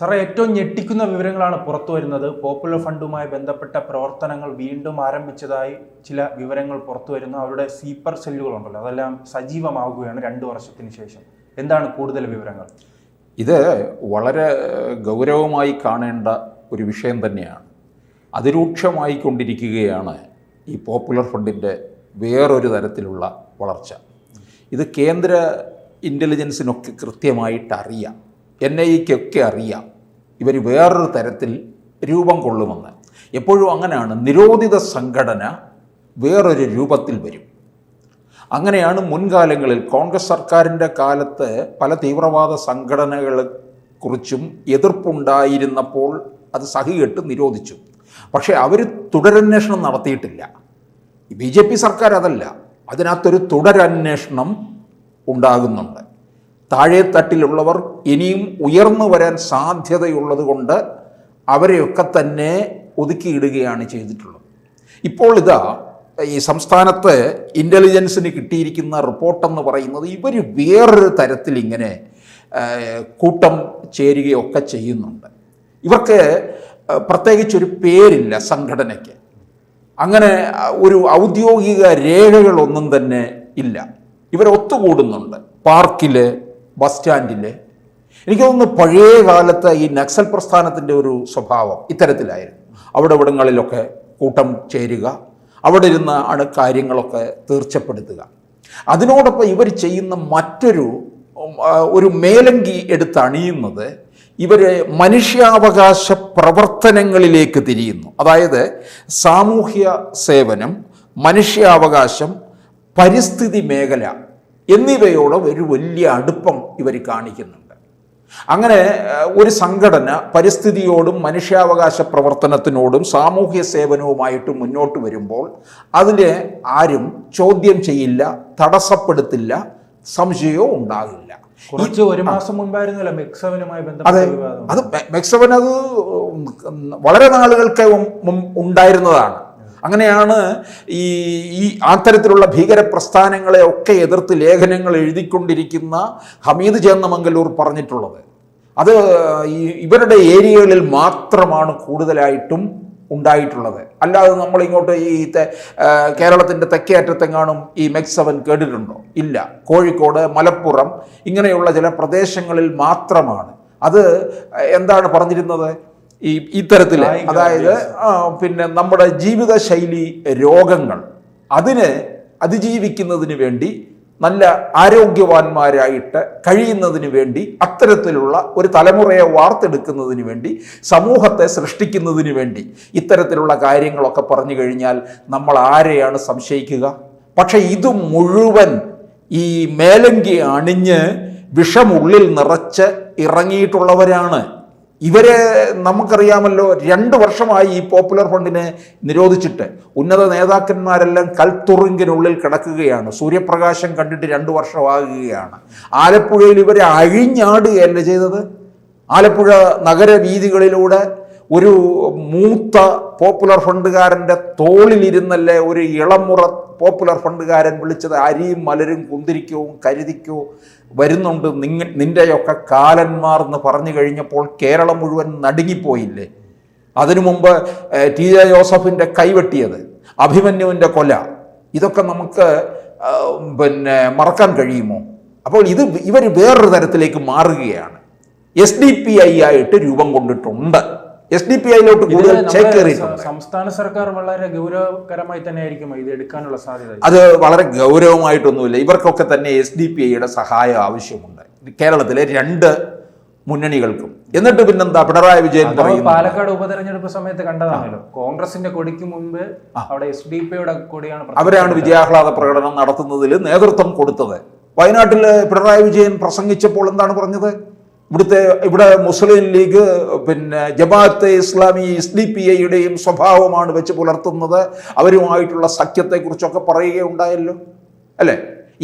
സാറേ ഏറ്റവും ഞെട്ടിക്കുന്ന വിവരങ്ങളാണ് പുറത്തു വരുന്നത്. പോപ്പുലർ ഫണ്ടുമായി ബന്ധപ്പെട്ട പ്രവർത്തനങ്ങൾ വീണ്ടും ആരംഭിച്ചതായി ചില വിവരങ്ങൾ പുറത്തു വരുന്നു. അവരുടെ സീപ്പർ സെല്ലുകളുണ്ടല്ലോ അതെല്ലാം സജീവമാവുകയാണ് രണ്ട് വർഷത്തിന് ശേഷം. എന്താണ് കൂടുതൽ വിവരങ്ങൾ? ഇത് വളരെ ഗൗരവമായി കാണേണ്ട ഒരു വിഷയം തന്നെയാണ്. അതിരൂക്ഷമായി കൊണ്ടിരിക്കുകയാണ് ഈ പോപ്പുലർ ഫണ്ടിന്റെ വേറൊരു തരത്തിലുള്ള വളർച്ച. ഇത് കേന്ദ്ര ഇന്റലിജൻസിനൊക്കെ കൃത്യമായിട്ട് അറിയാം എൻ ഐ ഒക്കെ അറിയാം. ഇവർ വേറൊരു തരത്തിൽ രൂപം കൊള്ളുമെന്ന്. എപ്പോഴും അങ്ങനെയാണ്. നിരോധിത സംഘടന വേറൊരു രൂപത്തിൽ വരും. അങ്ങനെയാണ് മുൻകാലങ്ങളിൽ കോൺഗ്രസ് സർക്കാരിന്റെ കാലത്ത് പല തീവ്രവാദ സംഘടനകളെ കുറിച്ചും എതിർപ്പുണ്ടായിരുന്നപ്പോൾ അത് സഹികെട്ട് നിരോധിച്ചു. പക്ഷേ അവർ തുടരന്വേഷണം നടത്തിയിട്ടില്ല. ബി ജെ പി സർക്കാർ അതല്ല. അതിനകത്തൊരു തുടരന്വേഷണം ഉണ്ടാകുന്നുണ്ട്. താഴെ തട്ടിലുള്ളവർ ഇനിയും ഉയർന്നു വരാൻ സാധ്യതയുള്ളത് കൊണ്ട് അവരെയൊക്കെ തന്നെ ഒതുക്കിയിടുകയാണ് ചെയ്തിട്ടുള്ളത്. ഇപ്പോൾ ഇതാ ഈ സംസ്ഥാനത്ത് ഇന്റലിജൻസിന് കിട്ടിയിരിക്കുന്ന റിപ്പോർട്ടെന്ന് പറയുന്നത് ഇവർ വേറൊരു തരത്തിൽ ഇങ്ങനെ കൂട്ടം ചേരുകയൊക്കെ ചെയ്യുന്നുണ്ട്. ഇവർക്ക് പ്രത്യേകിച്ചൊരു പേരില്ല സംഘടനയ്ക്ക്. അങ്ങനെ ഒരു ഔദ്യോഗിക രേഖകളൊന്നും തന്നെ ഇല്ല. ഇവർ ഒത്തുകൂടുന്നുണ്ട് പാർക്കിൽ ബസ് സ്റ്റാൻഡിന്റെ. എനിക്ക് തോന്നുന്നു പഴയ കാലത്ത് ഈ നക്സൽ പ്രസ്ഥാനത്തിന്റെ ഒരു സ്വഭാവം ഇത്തരത്തിലായിരുന്നു. അവിടെ ഇവിടങ്ങളിലൊക്കെ കൂട്ടം ചേരുക അവിടെ ഇരുന്ന് ആണ് കാര്യങ്ങളൊക്കെ തീർച്ചപ്പെടുത്തുക. അതിനോടൊപ്പം ഇവർ ചെയ്യുന്ന മറ്റൊരു ഒരു മേലങ്കി എടുത്ത് അണിയുന്നത് ഇവർ മനുഷ്യാവകാശ പ്രവർത്തനങ്ങളിലേക്ക് തിരിയുന്നു. അതായത് സാമൂഹ്യ സേവനം മനുഷ്യാവകാശം പരിസ്ഥിതി മേഖല എന്നിവയോട് ഒരു വലിയ അടുപ്പം ഇവർ കാണിക്കുന്നുണ്ട്. അങ്ങനെ ഒരു സംഘടന പരിസ്ഥിതിയോടും മനുഷ്യാവകാശ പ്രവർത്തനത്തിനോടും സാമൂഹ്യ സേവനവുമായിട്ട് മുന്നോട്ട് വരുമ്പോൾ അതിനെ ആരും ചോദ്യം ചെയ്യില്ല തടസ്സപ്പെടുത്തില്ല സംശയവും ഉണ്ടാകില്ല. കുറച്ച് ഒരു മാസം മുൻപായിരുന്നല്ലോ മെക്സവനുമായി ബന്ധപ്പെട്ട അത്. മെക്സവൻ അത് വളരെ നാളുകൾക്ക് ഉണ്ടായിരുന്നതാണ്. അങ്ങനെയാണ് ഈ ഈ അത്തരത്തിലുള്ള ഭീകര പ്രസ്ഥാനങ്ങളെ ഒക്കെ എതിർത്ത് ലേഖനങ്ങൾ എഴുതിക്കൊണ്ടിരിക്കുന്ന ഹമീദ് ചേന്നമംഗലൂർ പറഞ്ഞിട്ടുള്ളത്. അത് ഈ ഇവരുടെ ഏരിയകളിൽ മാത്രമാണ് കൂടുതലായിട്ടും ഉണ്ടായിട്ടുള്ളത്. അല്ലാതെ നമ്മൾ ഇങ്ങോട്ട് ഈ കേരളത്തിന്റെ തെക്കേ അറ്റത്തെങ്ങാനും ഈ മെക്സവൻ കേട്ടിട്ടുണ്ടോ? ഇല്ല. കോഴിക്കോട് മലപ്പുറം ഇങ്ങനെയുള്ള ചില പ്രദേശങ്ങളിൽ മാത്രമാണ്. അത് എന്താണ് പറഞ്ഞിരുന്നത്? ഈ ഇത്തരത്തിൽ അതായത് പിന്നെ നമ്മുടെ ജീവിതശൈലി രോഗങ്ങൾ അതിനെ അതിജീവിക്കുന്നതിന് വേണ്ടി നല്ല ആരോഗ്യവാന്മാരായിട്ട് കഴിയുന്നതിന് വേണ്ടി അത്തരത്തിലുള്ള ഒരു തലമുറയെ വാർത്തെടുക്കുന്നതിന് വേണ്ടി സമൂഹത്തെ സൃഷ്ടിക്കുന്നതിന് വേണ്ടി ഇത്തരത്തിലുള്ള കാര്യങ്ങളൊക്കെ പറഞ്ഞു കഴിഞ്ഞാൽ നമ്മൾ ആരെയാണ് സംശയിക്കുക? പക്ഷേ ഇത് മുഴുവൻ ഈ മേലങ്കി അണിഞ്ഞ് വിഷമുള്ളിൽ നിറച്ച് ഇറങ്ങിയിട്ടുള്ളവരാണ്. ഇവരെ നമുക്കറിയാമല്ലോ രണ്ട് വർഷമായി ഈ പോപ്പുലർ ഫണ്ടിനെ നിരോധിച്ചിട്ട്. ഉന്നത നേതാക്കന്മാരെല്ലാം കൽത്തുറുങ്കിനുള്ളിൽ കിടക്കുകയാണ്. സൂര്യപ്രകാശം കണ്ടിട്ട് രണ്ട് വർഷമാകുകയാണ്. ആലപ്പുഴയിൽ ഇവരെ അഴിഞ്ഞാടുകയല്ല ചെയ്തത്. ആലപ്പുഴ നഗരവീതികളിലൂടെ ഒരു മൂത്ത പോപ്പുലർ ഫണ്ടുകാരന്റെ തോളിലിരുന്നല്ലേ ഒരു ഇളമുറ പോപ്പുലർ ഫണ്ടുകാരൻ വിളിച്ചത്? അരിയും മലരും കുന്തിരിക്കവും കരുതിക്കോ? വരുന്നുണ്ട്. നിങ്ങ നിന്റെയൊക്കെ കാലന്മാർ എന്ന് പറഞ്ഞു കഴിഞ്ഞപ്പോൾ കേരളം മുഴുവൻ നടുങ്ങിപ്പോയില്ലേ? അതിനു മുമ്പ് ടി ജെ ജോസഫിന്റെ കൈവെട്ടിയത് അഭിമന്യുവിന്റെ കൊല. ഇതൊക്കെ നമുക്ക് പിന്നെ മറക്കാൻ കഴിയുമോ? അപ്പോൾ ഇത് ഇവർ വേറൊരു തരത്തിലേക്ക് മാറുകയാണ്. എസ് ഡി പി ഐ ആയിട്ട് രൂപം കൊണ്ടിട്ടുണ്ട്. എസ് ഡി പി ഐയിലോട്ട് കൂടുതൽ ചേക്കേറിയിട്ടുണ്ട് സംസ്ഥാന സർക്കാർ വളരെ ഗൗരവകരമായി തന്നെ ആയിരിക്കും ഇത് എടുക്കാനുള്ള സാധ്യത. അത് വളരെ ഗൗരവമായിട്ടൊന്നുമില്ല. ഇവർക്കൊക്കെ തന്നെ എസ് ഡി പി ഐയുടെ സഹായം ആവശ്യമുണ്ട്. കേരളത്തിലെ രണ്ട് മുന്നണികൾക്കും. എന്നിട്ട് പിന്നെന്താ? പിണറായി വിജയൻ പറയും പാലക്കാട് ഉപതെരഞ്ഞെടുപ്പ് സമയത്ത് കണ്ടതാണല്ലോ. കോൺഗ്രസിന്റെ കൊടിക്ക് മുമ്പ് അവിടെ എസ് ഡി പിയുടെ കൊടിയാണ്. അവരാണ് വിജയാഹ്ലാദ പ്രകടനം നടത്തുന്നതിൽ നേതൃത്വം കൊടുത്തത്. വയനാട്ടിൽ പിണറായി വിജയൻ പ്രസംഗിച്ചപ്പോൾ എന്താണ് പറഞ്ഞത്? ഇവിടുത്തെ ഇവിടെ മുസ്ലിം ലീഗ് പിന്നെ Jamaate Islami S D P ഐയുടെയും സ്വഭാവമാണ് വെച്ച് പുലർത്തുന്നത്. അവരുമായിട്ടുള്ള സഖ്യത്തെക്കുറിച്ചൊക്കെ പറയുകയുണ്ടായല്ലോ. അല്ലേ?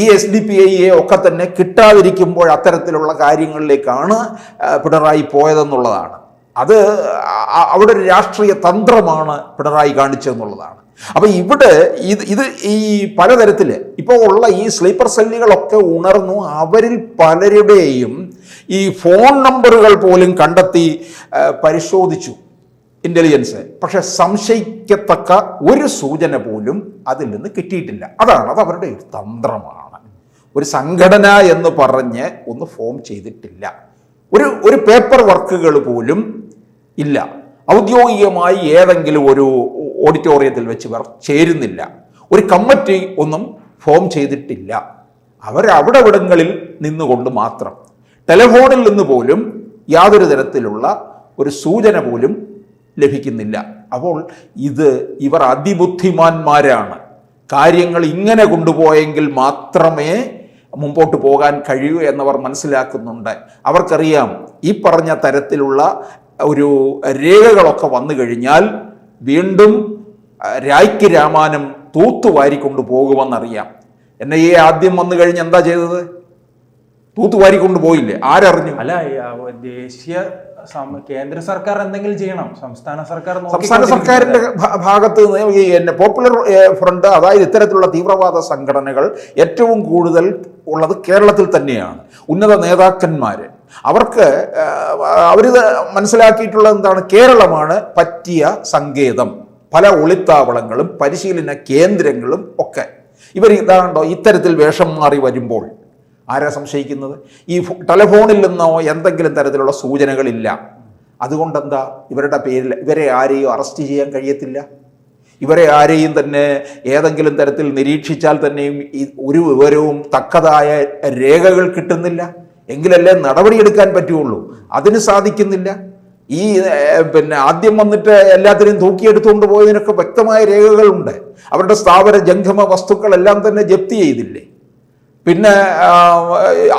ഈ എസ് ഡി പി ഐയെ ഒക്കെ തന്നെ കിട്ടാതിരിക്കുമ്പോൾ അത്തരത്തിലുള്ള കാര്യങ്ങളിലേക്കാണ് പിണറായി പോയതെന്നുള്ളതാണ്. അത് അവിടെ ഒരു രാഷ്ട്രീയ തന്ത്രമാണ് പിണറായി കാണിച്ചതെന്നുള്ളതാണ്. അപ്പൊ ഇവിടെ ഇത് ഇത് ഈ പലതരത്തിൽ ഇപ്പോൾ ഉള്ള ഈ സ്ലീപ്പർ സെല്ലുകളൊക്കെ ഉണർന്നു അവരിൽ പലരുടെയും ഈ ഫോൺ നമ്പറുകൾ പോലും കണ്ടെത്തി പരിശോധിച്ചു ഇന്റലിജൻസ് പക്ഷെ സംശയിക്കത്തക്ക ഒരു സൂചന പോലും അതിൽ നിന്ന് കിട്ടിയിട്ടില്ല. അതാണ് അത് അവരുടെ ഒരു തന്ത്രമാണ്. ഒരു സംഘടന എന്ന് പറഞ്ഞ് ഒന്ന് ഫോം ചെയ്തിട്ടില്ല. ഒരു ഒരു പേപ്പർ വർക്കുകൾ പോലും ഇല്ല. ഔദ്യോഗികമായി ഏതെങ്കിലും ഒരു ഓഡിറ്റോറിയത്തിൽ വെച്ച് ഇവർ ചേരുന്നില്ല. ഒരു കമ്മിറ്റി ഒന്നും ഫോം ചെയ്തിട്ടില്ല. അവരവിടെ ഇവിടങ്ങളിൽ നിന്നുകൊണ്ട് മാത്രം. ടെലിഫോണിൽ നിന്ന് പോലും യാതൊരു തരത്തിലുള്ള ഒരു സൂചന പോലും ലഭിക്കുന്നില്ല. അപ്പോൾ ഇത് ഇവർ അതിബുദ്ധിമാന്മാരാണ്. കാര്യങ്ങൾ ഇങ്ങനെ കൊണ്ടുപോയെങ്കിൽ മാത്രമേ മുമ്പോട്ട് പോകാൻ കഴിയൂ എന്നവർ മനസ്സിലാക്കുന്നുണ്ട്. അവർക്കറിയാം ഈ പറഞ്ഞ തരത്തിലുള്ള ഒരു രേഖകളൊക്കെ വന്നു കഴിഞ്ഞാൽ വീണ്ടും രായ്ക്ക് രാമാനം തൂത്തുവാരി പോകുമെന്നറിയാം. എൻ ഐ എ ആദ്യം വന്നു കഴിഞ്ഞ് എന്താ ചെയ്തത്? തൂത്തുവാരി കൊണ്ടുപോയില്ലേ ആരറിഞ്ഞു? അല്ല ദേശീയ കേന്ദ്ര സർക്കാർ എന്തെങ്കിലും ചെയ്യണം. സംസ്ഥാന സർക്കാർ സംസ്ഥാന. സർക്കാരിന്റെ ഭാഗത്ത് നിന്ന് പോപ്പുലർ ഫ്രണ്ട് അതായത് ഇത്തരത്തിലുള്ള തീവ്രവാദ സംഘടനകൾ ഏറ്റവും കൂടുതൽ ഉള്ളത് കേരളത്തിൽ തന്നെയാണ്. ഉന്നത നേതാക്കന്മാര്. അവർക്ക് അവർ മനസ്സിലാക്കിയിട്ടുള്ള എന്താണ്? കേരളമാണ് പറ്റിയ സങ്കേതം. പല ഒളിത്താവളങ്ങളും പരിശീലന കേന്ദ്രങ്ങളും ഒക്കെ. ഇവർ ഇതാണ്ടോ ഇത്തരത്തിൽ വേഷം മാറി വരുമ്പോൾ ആരാ സംശയിക്കുന്നത്? ഈ ടെലഫോണിൽ നിന്നോ എന്തെങ്കിലും തരത്തിലുള്ള സൂചനകളില്ല. അതുകൊണ്ടെന്താ? ഇവരുടെ പേരിൽ ഇവരെ ആരെയും അറസ്റ്റ് ചെയ്യാൻ കഴിയത്തില്ല. ഇവരെ ആരെയും തന്നെ ഏതെങ്കിലും തരത്തിൽ നിരീക്ഷിച്ചാൽ തന്നെയും ഈ ഒരു വിവരവും തക്കതായ രേഖകൾ കിട്ടുന്നില്ല. എങ്കിലല്ലേ നടപടിയെടുക്കാൻ പറ്റുള്ളൂ. അതിന് സാധിക്കുന്നില്ല. ഈ പിന്നെ ആദ്യം വന്നിട്ട് എല്ലാത്തിനെയും തൂക്കിയെടുത്തുകൊണ്ട് പോയതിനൊക്കെ വ്യക്തമായ രേഖകളുണ്ട്. അവരുടെ സ്ഥാപന ജംഗമ വസ്തുക്കളെല്ലാം തന്നെ ജപ്തി ചെയ്തില്ലേ? പിന്നെ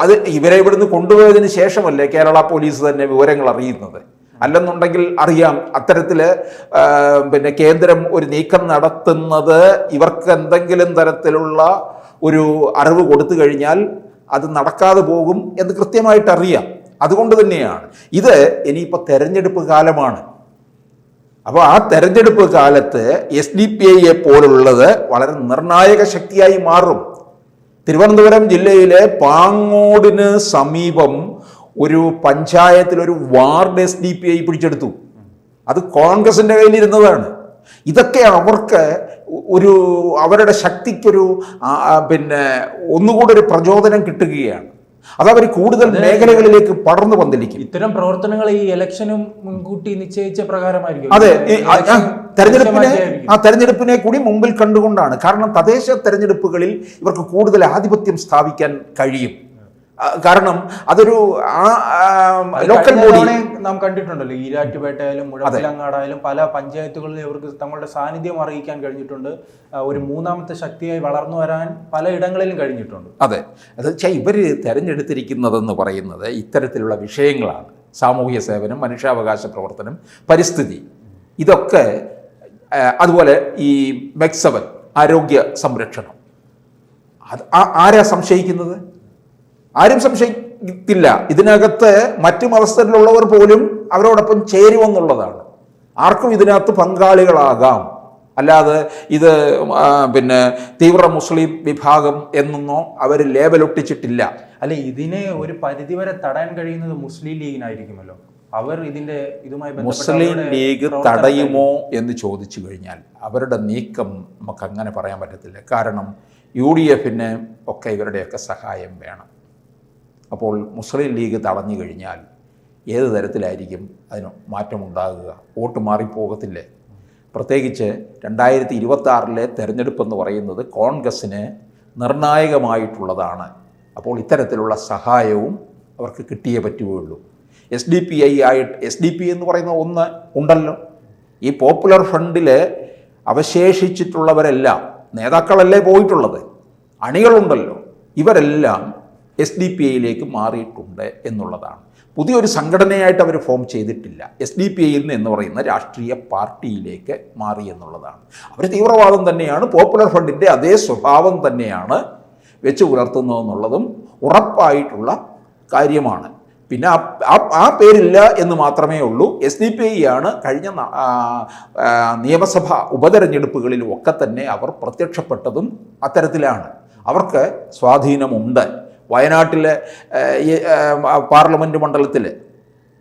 അത് ഇവരെ ഇവിടുന്ന് കൊണ്ടുപോയതിന് ശേഷമല്ലേ കേരള പോലീസ് തന്നെ വിവരങ്ങൾ അറിയുന്നത്? അല്ലെന്നുണ്ടെങ്കിൽ അറിയാം അത്തരത്തിൽ പിന്നെ കേന്ദ്രം ഒരു നീക്കം നടത്തുന്നത് ഇവർക്ക് എന്തെങ്കിലും തരത്തിലുള്ള ഒരു അറിവ് കൊടുത്തു കഴിഞ്ഞാൽ അത് നടക്കാതെ പോകും എന്ന് കൃത്യമായിട്ട് അറിയാം. അതുകൊണ്ട് തന്നെയാണ്. ഇത് ഇനിയിപ്പോൾ തെരഞ്ഞെടുപ്പ് കാലമാണ്. അപ്പോൾ ആ തെരഞ്ഞെടുപ്പ് കാലത്ത് എസ് ഡി പി ഐയെ പോലുള്ളത് വളരെ നിർണായക ശക്തിയായി മാറും. തിരുവനന്തപുരം ജില്ലയിലെ പാങ്ങോടിന് സമീപം ഒരു പഞ്ചായത്തിൽ ഒരു ward S D P I പിടിച്ചെടുത്തു. അത് കോൺഗ്രസിന്റെ കയ്യിലിരുന്നതാണ്. ഇതൊക്കെ അവർക്ക് ഒരു അവരുടെ ശക്തിക്കൊരു പിന്നെ ഒന്നുകൂടെ ഒരു പ്രചോദനം കിട്ടുകയാണ്. അതവർ കൂടുതൽ മേഖലകളിലേക്ക് പടർന്നു പന്തലിക്കും ഇത്തരം പ്രവർത്തനങ്ങൾ ഈ ഇലക്ഷനും മുൻകൂട്ടി നിശ്ചയിച്ച പ്രകാരമായിരിക്കും. അതെ തെരഞ്ഞെടുപ്പിനെ ആ തെരഞ്ഞെടുപ്പിനെ കൂടി മുമ്പിൽ കണ്ടുകൊണ്ടാണ്. കാരണം തദ്ദേശ തെരഞ്ഞെടുപ്പുകളിൽ ഇവർക്ക് കൂടുതൽ ആധിപത്യം സ്ഥാപിക്കാൻ കഴിയും. കാരണം അതൊരു ആ, ലോക്കൽ ബോഡി നാം കണ്ടിട്ടുണ്ടല്ലോ ഈരാറ്റുപേട്ടയായാലും മുഴപ്പിലങ്ങാടായാലും പല പഞ്ചായത്തുകളിൽ ഇവർക്ക് തങ്ങളുടെ സാന്നിധ്യം അറിയിക്കാൻ കഴിഞ്ഞിട്ടുണ്ട്. ഒരു മൂന്നാമത്തെ ശക്തിയായി വളർന്നു വരാൻ പലയിടങ്ങളിലും കഴിഞ്ഞിട്ടുണ്ട്. അതെ. അത് വെച്ചാൽ ഇവർ തിരഞ്ഞെടുത്തിരിക്കുന്നതെന്ന് പറയുന്നത് ഇത്തരത്തിലുള്ള വിഷയങ്ങളാണ്. സാമൂഹ്യ സേവനം മനുഷ്യാവകാശ പ്രവർത്തനം പരിസ്ഥിതി. ഇതൊക്കെ അതുപോലെ ഈ മെക്സവൻ ആരോഗ്യ സംരക്ഷണം. അത് ആരാ സംശയിക്കുന്നത്? ആരും സംശയിക്കത്തില്ല ഇതിനകത്ത് മറ്റു മതസ്ഥരിലുള്ളവർ പോലും അവരോടൊപ്പം ചേരുമെന്നുള്ളതാണ്. ആർക്കും ഇതിനകത്ത് പങ്കാളികളാകാം. അല്ലാതെ ഇത് പിന്നെ തീവ്ര മുസ്ലിം വിഭാഗം എന്നൊന്നോ അവർ ലേബലൊട്ടിച്ചിട്ടില്ല. അല്ല ഇതിനെ ഒരു പരിധിവരെ തടയാൻ കഴിയുന്നത് മുസ്ലിം ലീഗിനായിരിക്കുമല്ലോ. അവർ ഇതിന്റെ ഇതുമായി മുസ്ലിം ലീഗ് തടയുമോ എന്ന് ചോദിച്ചു കഴിഞ്ഞാൽ അവരുടെ നീക്കം നമുക്ക് അങ്ങനെ പറയാൻ പറ്റത്തില്ല. കാരണം യു ഡി എഫിന് ഒക്കെ ഇവരുടെയൊക്കെ സഹായം വേണം. അപ്പോൾ മുസ്ലിം ലീഗ് തടഞ്ഞു കഴിഞ്ഞാൽ ഏത് തരത്തിലായിരിക്കും അതിന് മാറ്റമുണ്ടാകുക? വോട്ട് മാറിപ്പോകത്തില്ലേ? പ്രത്യേകിച്ച് രണ്ടായിരത്തി ഇരുപത്തി ആറിലെ എന്ന് പറയുന്നത് കോൺഗ്രസ്സിന് നിർണായകമായിട്ടുള്ളതാണ്. അപ്പോൾ ഇത്തരത്തിലുള്ള സഹായവും അവർക്ക് കിട്ടിയേ പറ്റുകയുള്ളൂ. എസ് ഡി പി ഐ ആയിട്ട് എസ് ഡി പി എന്ന് പറയുന്ന ഒന്ന് ഉണ്ടല്ലോ. ഈ പോപ്പുലർ ഫ്രണ്ടിൽ അവശേഷിച്ചിട്ടുള്ളവരെല്ലാം നേതാക്കളല്ലേ പോയിട്ടുള്ളത്? അണികളുണ്ടല്ലോ. ഇവരെല്ലാം എസ് ഡി പി ഐയിലേക്ക് മാറിയിട്ടുണ്ട് എന്നുള്ളതാണ്. പുതിയൊരു സംഘടനയായിട്ട് അവർ ഫോം ചെയ്തിട്ടില്ല. എസ് ഡി പി ഐയിൽ നിന്ന് എന്ന് പറയുന്ന രാഷ്ട്രീയ പാർട്ടിയിലേക്ക് മാറി എന്നുള്ളതാണ്. അവർ തീവ്രവാദം തന്നെയാണ് പോപ്പുലർ ഫ്രണ്ടിന്റെ അതേ സ്വഭാവം തന്നെയാണ് വെച്ച് പുലർത്തുന്നതെന്നുള്ളതും ഉറപ്പായിട്ടുള്ള കാര്യമാണ്. പിന്നെ ആ- ആ- പേരില്ല എന്ന് മാത്രമേ ഉള്ളൂ. എസ് ഡി പി ഐ ആണ് കഴിഞ്ഞ നിയമസഭ ഉപതെരഞ്ഞെടുപ്പുകളിലും ഒക്കെ തന്നെ അവർ പ്രത്യക്ഷപ്പെട്ടതും അത്തരത്തിലാണ്. അവർക്ക് സ്വാധീനമുണ്ട്. വയനാട്ടിലെ പാർലമെന്റ് മണ്ഡലത്തിൽ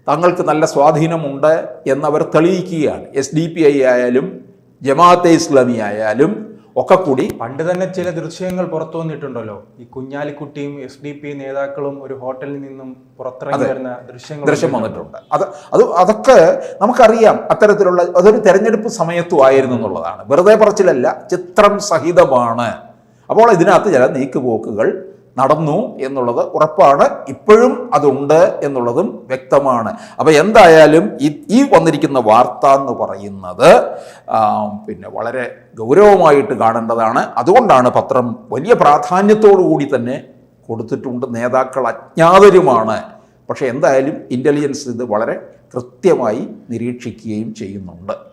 തങ്ങൾക്ക് നല്ല സ്വാധീനമുണ്ട് എന്നവർ തെളിയിക്കുകയാണ്. എസ് ഡി പി ഐ ആയാലും ജമാഅത്തെ ഇസ്ലാമി ആയാലും ഒക്കെ കൂടി പണ്ട് തന്നെ ചില ദൃശ്യങ്ങൾ പുറത്തു വന്നിട്ടുണ്ടല്ലോ. ഈ കുഞ്ഞാലിക്കുട്ടിയും എസ് ഡി പി നേതാക്കളും ഒരു ഹോട്ടലിൽ നിന്നും പുറത്തിറങ്ങി വരുന്ന ദൃശ്യങ്ങൾ ദൃശ്യം വന്നിട്ടുണ്ട്. അത് അത് അതൊക്കെ നമുക്കറിയാം അത്തരത്തിലുള്ള അതൊരു തെരഞ്ഞെടുപ്പ് സമയത്തും ആയിരുന്നു എന്നുള്ളതാണ്. വെറുതെ പറച്ചിലല്ല ചിത്രം സഹിതമാണ്. അപ്പോൾ ഇതിനകത്ത് ചില നീക്കുപോക്കുകൾ നടന്നു എന്നുള്ളത് ഉറപ്പാണ്. ഇപ്പോഴും അതുണ്ട് എന്നുള്ളതും വ്യക്തമാണ്. അപ്പോൾ എന്തായാലും ഈ വന്നിരിക്കുന്ന വാർത്ത എന്ന് പറയുന്നത് പിന്നെ വളരെ ഗൗരവമായിട്ട് കാണേണ്ടതാണ്. അതുകൊണ്ടാണ് പത്രം വലിയ പ്രാധാന്യത്തോടു കൂടി തന്നെ കൊടുത്തിട്ടുണ്ട്. നേതാക്കൾ അജ്ഞാതരുമാണ്. പക്ഷേ എന്തായാലും ഇന്റലിജൻസ് ഇത് വളരെ കൃത്യമായി നിരീക്ഷിക്കുകയും ചെയ്യുന്നുണ്ട്.